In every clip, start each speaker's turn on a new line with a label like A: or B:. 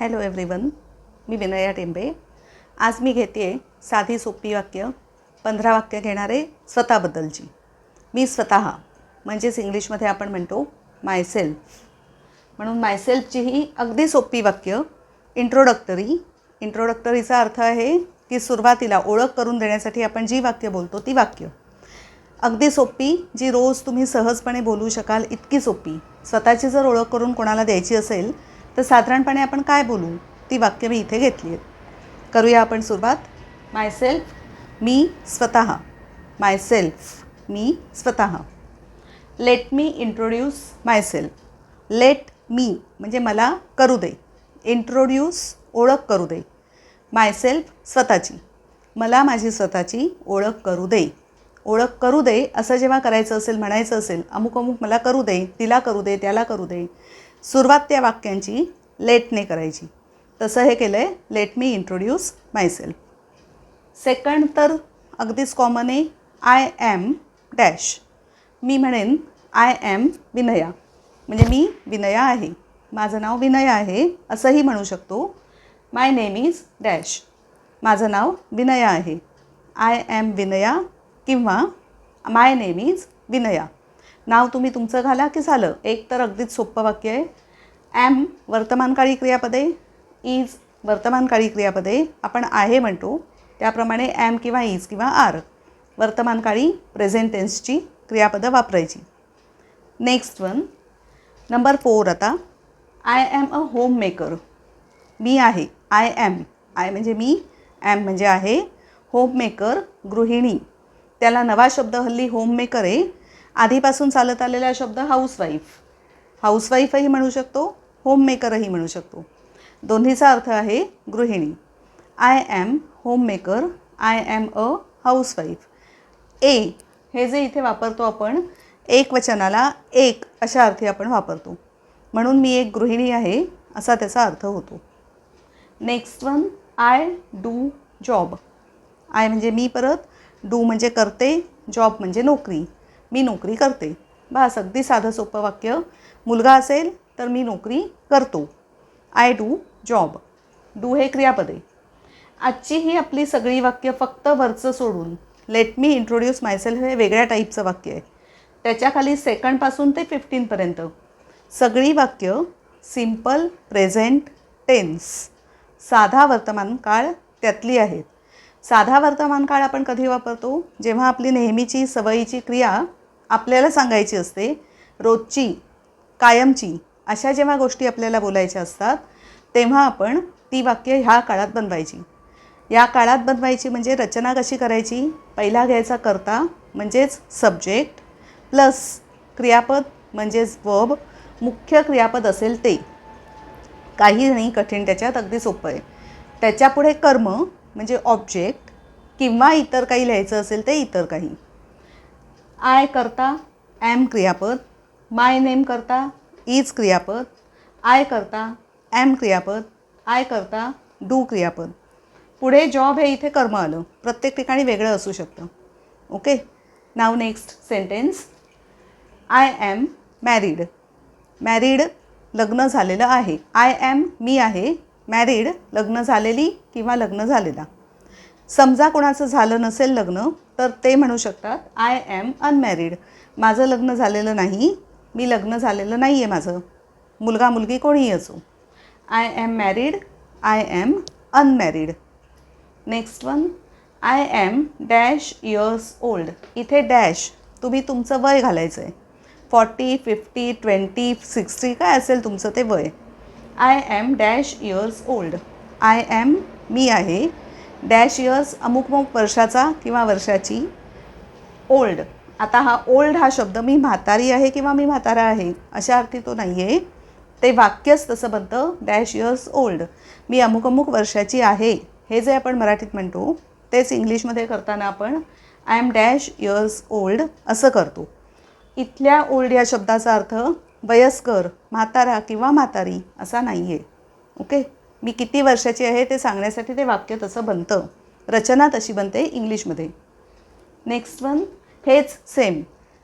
A: Hello everyone मी विनया टेंबे. आज मी घेते साधी सोपी वाक्य पंधरा वाक्य घेणारे स्वतःबद्दलची. मी स्वतः म्हणजेच इंग्लिशमध्ये आपण म्हणतो मायसेल्फ म्हणून मायसेल्फची ही अगदी सोपी वाक्य इंट्रोडक्टरी इंट्रोडक्टरीचा अर्थ आहे की सुरुवातीला ओळख करून देण्यासाठी आपण जी वाक्य बोलतो ती वाक्य. अगदी सोपी जी रोज तुम्ही सहजपणे बोलू शकाल इतकी सोपी. स्वतःची जर ओळख करून कोणाला द्यायची असेल तर साधारणपणे आपण काय बोलू? ती वाक्य मी इथे घेतली आहेत करूया आपण सुरुवात. मायसेल्फ मी स्वतः. मायसेल्फ मी स्वतः. Let me introduce myself let me म्हणजे मला करू दे. इंट्रोड्यूस ओळख करू दे. मायसेल्फ स्वतःची. मला माझी स्वतःची ओळख करू दे. ओळख करू दे असं जेव्हा करायचं असेल म्हणायचं असेल अमुक अमुक मला करू दे तिला करू दे त्याला करू दे. सुरुवात त्या वाक्यांची लेटने करायची. तसं हे केलं आहे let me introduce myself second तर अगदीच कॉमन आहे. आय ॲम डॅश मी म्हणेन आय ॲम विनया. म्हणजे मी विनया आहे. माझं नाव विनया आहे असंही म्हणू शकतो. माय नेम इज डॅश माझं नाव विनया आहे. आय ॲम विनया किंवा माय नेम इज विनया. नाव तुम्ही तुमचं घाला की झालं? एक तर अगदीच सोपं वाक्य आहे. ॲम वर्तमानकाळी क्रियापदे. इज वर्तमानकाळी क्रियापदे. आपण आहे म्हणतो. त्याप्रमाणे ॲम किंवा इज किंवा आर वर्तमानकाळी प्रेझेंट टेन्सची क्रियापदं वापरायची. नेक्स्ट वन नंबर फोर आता. I am a home maker मी आहे. आय ॲम आय म्हणजे मी. ॲम म्हणजे आहे. होम मेकर गृहिणी. त्याला नवा शब्द हल्ली होम मेकर आहे. आधीपासून चालत आलेला शब्द हाऊसवाईफ हाऊसवाईफही म्हणू शकतो होममेकरही म्हणू शकतो. दोन्हीचा अर्थ आहे गृहिणी. I am homemaker I am a housewife a हे जे इथे वापरतो आपण एक वचनाला एक अशा अर्थी आपण वापरतो. म्हणून मी एक गृहिणी आहे असा त्याचा अर्थ होतो. Next one I do job I म्हणजे मी परत डू म्हणजे करते जॉब म्हणजे नोकरी. मी नोकरी करते. बस अगदी साधं सोपं वाक्य. मुलगा असेल तर मी नोकरी करतो. आय डू जॉब डू हे क्रियापदे. आजची ही आपली सगळी वाक्य फक्त वरचं सोडून. लेट मी इंट्रोड्यूस मायसेल्फ हे वेगळ्या टाईपचं वाक्य आहे. त्याच्याखाली सेकंडपासून ते फिफ्टीनपर्यंत सगळी वाक्य सिंपल प्रेझेंट टेन्स साधा वर्तमान काळ त्यातली आहेत साधा वर्तमान काळ आपण कधी वापरतो? जेव्हा आपली नेहमीची सवयीची क्रिया आपल्याला सांगायची असते रोजची कायमची अशा जेव्हा गोष्टी आपल्याला बोलायच्या असतात तेव्हा आपण ती वाक्य ह्या काळात बनवायची. या काळात बनवायची म्हणजे रचना कशी करायची? पहिला घ्यायचा करता म्हणजेच सब्जेक्ट प्लस क्रियापद म्हणजेच वर्ब मुख्य क्रियापद असेल ते. काही नाही कठीण त्याच्यात अगदी सोपं आहे. त्याच्यापुढे कर्म म्हणजे ऑब्जेक्ट किंवा इतर काही लिहायचं असेल ते इतर काही. आय करता ॲम क्रियापद माय नेम करता इज क्रियापद आय करता ॲम क्रियापद आय करता डू क्रियापद. पुढे जॉब हे इथे कर्म आलं. प्रत्येक ठिकाणी वेगळं असू शकतं. Okay now next sentence I am married married लग्न झालेलं आहे. आय ॲम मी आहे. मॅरिड लग्न झालेली किंवा लग्न झालेला. समजा कोणाचं झालं नसेल लग्न तर ते म्हणू शकतात आय ॲम अनमॅरिड माझं लग्न झालेलं नाही मी लग्न झालेलं नाही आहे माझं. मुलगा मुलगी कोणीही असो. I am married I am unmarried next one I am dash years old इथे डॅश तुम्ही तुमचं वय घालायचं आहे फॉर्टी फिफ्टी ट्वेंटी सिक्स्टी काय असेल तुमचं ते वय. I am dash years old I am मी आहे. डॅश इयर्स अमुक अमुक वर्षाचा किंवा वर्षाची. ओल्ड. आता हा ओल्ड हा शब्द मी म्हातारी आहे किंवा मी म्हातारा आहे अशा अर्थी तो नाही आहे ते वाक्यच तसं बनतं डॅश इयर्स ओल्ड. मी अमुक अमुक वर्षाची आहे हे जे आपण मराठीत म्हणतो तेच इंग्लिशमध्ये करताना आपण I am dash years old असं करतो. इथल्या ओल्ड या शब्दाचा अर्थ वयस्कर म्हातारा किंवा म्हातारी असा नाही आहे ओके? मी किती वर्षाची आहे ते सांगण्यासाठी ते वाक्य तसं बनतं. रचना तशी बनते इंग्लिशमध्ये. नेक्स्ट वन हेच सेम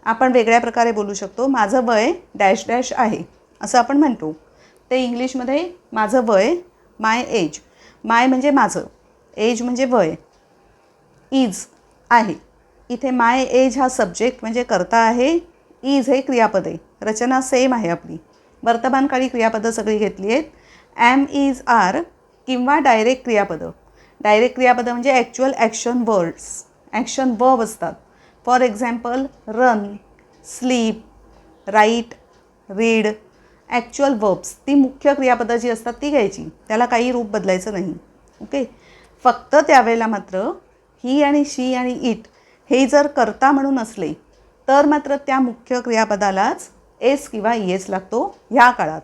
A: आपण वेगळ्या प्रकारे बोलू शकतो. माझं वय डॅश डॅश आहे असं आपण म्हणतो. ते इंग्लिशमध्ये माझं वय माय एज माय म्हणजे माझं. एज म्हणजे वय. इज आहे. इथे माय एज हा सब्जेक्ट म्हणजे करता आहे. इज हे क्रियापद. आहे रचना सेम आहे आपली. वर्तमानकाळी क्रियापदं सगळी घेतली आहेत. ॲम इज आर किंवा डायरेक्ट क्रियापदं. डायरेक्ट क्रियापदं म्हणजे actual action words action verb असतात. For example run sleep write read actual verbs ती मुख्य क्रियापदं जी असतात ती घ्यायची. त्याला काही रूप बदलायचं नाही. ओके फक्त त्यावेळेला मात्र ही आणि शी आणि इट हे जर करता म्हणून असले तर मात्र त्या मुख्य क्रियापदालाच एस किंवा ई एस लागतो ह्या काळात.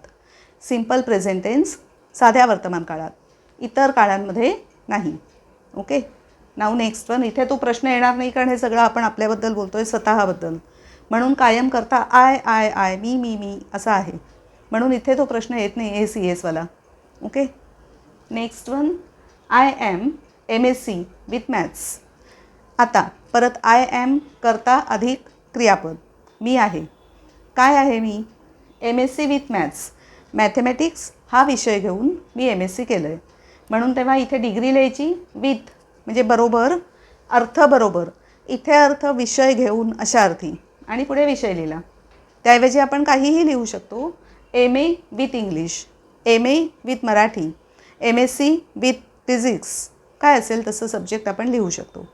A: सिंपल प्रेझेंटेन्स साध्या वर्तमान काळात. इतर काळांमध्ये नाही. ओके नाव नेक्स्ट वन इथे तो प्रश्न येणार नाही कारण हे सगळं आपण आपल्याबद्दल बोलतो आहे स्वतःबद्दल. म्हणून कायम करता आय आय आय मी मी मी असा आहे. म्हणून इथे तो प्रश्न येत नाही ए सी एसवाला okay next one I am M S C with maths आता परत आय एम करता अधिक क्रियापद. मी आहे. काय आहे मी? M S C with maths mathematics हा विषय घेऊन मी एम एस सी केलं आहे म्हणून तेव्हा इथे डिग्री लिहायची विथ म्हणजे बरोबर अर्थ बरोबर इथे अर्थ विषय घेऊन अशा अर्थी. आणि पुढे विषय लिहिला. त्याऐवजी आपण काहीही लिहू शकतो. M A with English M A with Marathi M S C with physics काय असेल तसं सब्जेक्ट आपण लिहू शकतो.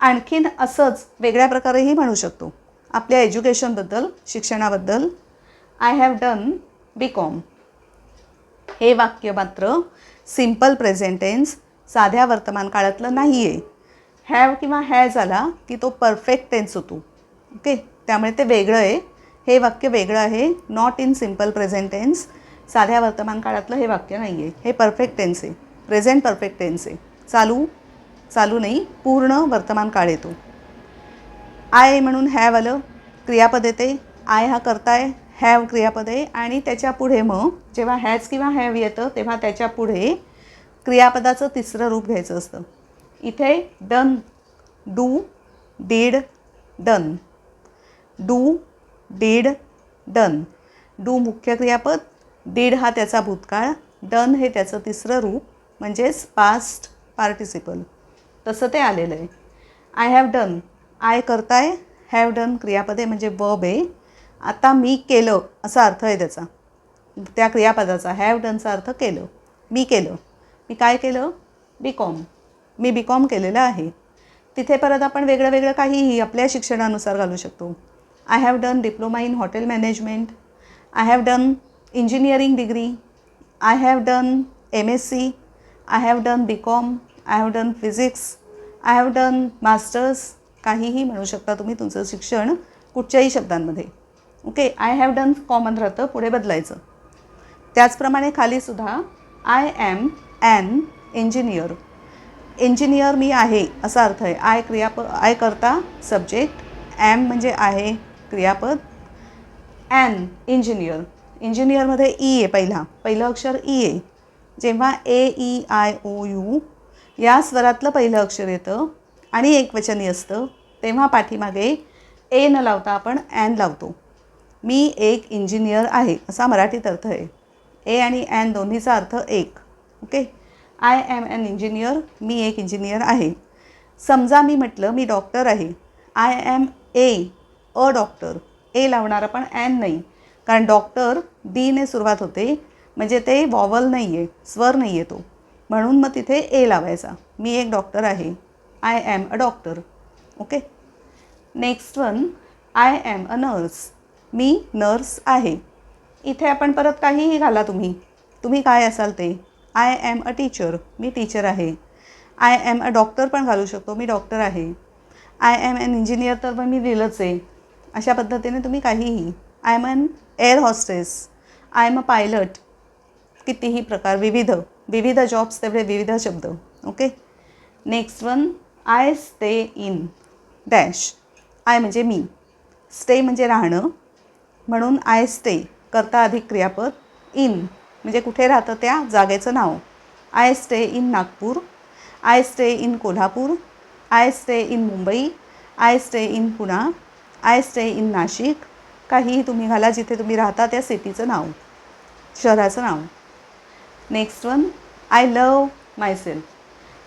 A: आणखीन असंच वेगळ्या प्रकारेही म्हणू शकतो. आपल्या एज्युकेशनबद्दल शिक्षणाबद्दल I have done B com हे वाक्य मात्र सिंपल प्रेझेंटेन्स साध्या वर्तमान काळातलं नाही आहे हॅव किंवा हॅज आला की तो परफेक्ट टेन्स होतो. ओके त्यामुळे ते वेगळं आहे. हे वाक्य वेगळं आहे. Not in simple present tense साध्या वर्तमान काळातलं हे वाक्य नाही आहे हे परफेक्ट टेन्स आहे. प्रेझेंट परफेक्ट टेन्स आहे. चालू चालू नाही पूर्ण वर्तमान काळ येतो. आय म्हणून हॅव आलं क्रियापद येते. आय हा करताय हॅव क्रियापद आहे आणि त्याच्या पुढे मग जेव्हा हॅज किंवा हॅव येतं तेव्हा त्याच्या पुढे क्रियापदाचं तिसरं रूप घ्यायचं असतं. इथे done do did done do did done do मुख्य क्रियापद डीड हा त्याचा भूतकाळ डन हे त्याचं तिसरं रूप म्हणजेच पास्ट पार्टिसिपल तसं ते आलेलं आहे. आय हॅव डन आय करताय हॅव डन क्रियापदे म्हणजे बब आहे. आता मी केलं असा अर्थ आहे त्याचा. त्या क्रियापदाचा हॅव डनचा अर्थ केलं. मी केलं. मी काय केलं? बी कॉम मी बी कॉम केलेलं आहे. तिथे परत आपण वेगळं वेगळं काहीही आपल्या शिक्षणानुसार घालू शकतो. I have done diploma in hotel management I have done engineering degree I have done M S C I have done B com I have done physics I have done masters काहीही म्हणू शकता तुम्ही तुमचं शिक्षण कुठच्याही शब्दांमध्ये. Okay I have done common राहतं पुढे बदलायचं. त्याचप्रमाणे खालीसुद्धा I am an engineer engineer मी आहे असा अर्थ आहे. आय क्रियाप आय करता सब्जेक्ट ॲम म्हणजे आहे क्रियापद ॲन इंजिनियर इंजिनियरमध्ये ई आहे पहिला. पहिलं अक्षर ई आहे. जेव्हा A E I O U या स्वरातलं पहिलं अक्षर येतं आणि एकवचनी असतं तेव्हा पाठीमागे ए न लावता आपण ॲन लावतो. मी एक इंजिनियर आहे असा मराठीत अर्थ आहे. ए आणि ॲन दोन्हीचा अर्थ एक okay? I am an engineer मी एक इंजिनियर आहे. समजा मी म्हटलं मी डॉक्टर आहे. I am a a doctor. A लावणार पण ॲन नाही. कारण डॉक्टर डीने सुरुवात होते म्हणजे ते वॉवल नाही आहे स्वर नाही आहे तो. म्हणून मग तिथे ए लावायचा. मी एक डॉक्टर आहे. I am a doctor. Okay? Next one I am a nurse. Me nurse आहे. इथे आपण परत काहीही घाला तुम्ही. तुम्ही काय असाल ते? आय ॲम अ टीचर मी टीचर आहे. आय ॲम अ डॉक्टर पण घालू शकतो. मी डॉक्टर आहे. आय ॲम ॲन इंजिनियर तर पण मी लिहिलंच आहे. अशा पद्धतीने तुम्ही काहीही. I am an air hostess I am a pilot कितीही प्रकार. विविध. विविध जॉब्स तेवढे विविध शब्द. Okay next one I stay in dash I म्हणजे मी. स्टे म्हणजे राहणं. म्हणून आय स्टे करता अधिक क्रियापद. इन म्हणजे कुठे राहतं त्या जागेचं नाव. I stay in Nagpur. I stay in Kolhapur. I stay in Mumbai. I stay in Poona. I stay in Nashik. काहीही तुम्ही घाला जिथे तुम्ही राहता त्या सिटीचं नाव. शहराचं नाव. Next one I love myself.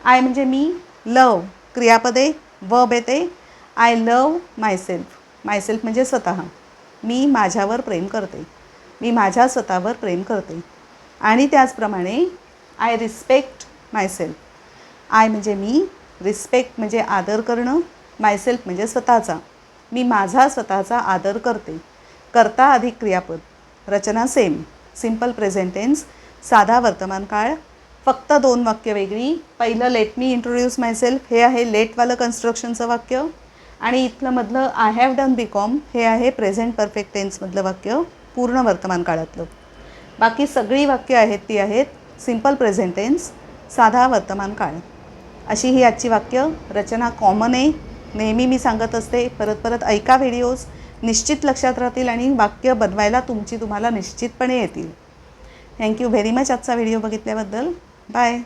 A: I म्हणजे मी लव क्रियापदे वब येते आय लव मायसेल्फ. मायसेल्फ म्हणजे स्वतः. मी माझ्यावर प्रेम करते. मी माझ्या स्वतःवर प्रेम करते. आणि त्याचप्रमाणे आय रिस्पेक्ट मायसेल्फ आय म्हणजे मी रिस्पेक्ट म्हणजे आदर करणं मायसेल्फ म्हणजे स्वतःचा. मी माझा स्वतःचा आदर करते. करता अधिक क्रियापद. रचना सेम सिंपल प्रेझेंटेन्स साधा वर्तमान काळ. फक्त दोन वाक्य वेगळी. पहिलं लेट मी इंट्रोड्यूस मायसेल्फ हे आहे लेटवालं कन्स्ट्रक्शनचं वाक्य. आणि इथलं मधलं I have done B com हे आहे प्रेझेंट परफेक्ट टेन्समधलं वाक्य पूर्ण वर्तमान काळातलं. बाकी सगळी वाक्य आहेत ती आहेत सिंपल प्रेझेंट टेन्स साधा वर्तमान काळ. अशी ही आजची वाक्य रचना कॉमन आहे नेहमी मी सांगत असते परत परत ऐका व्हिडिओज निश्चित लक्षात राहतील आणि वाक्य बनवायला तुमची तुम्हाला निश्चितपणे येतील. थँक्यू व्हेरी मच आजचा व्हिडिओ बघितल्याबद्दल. बाय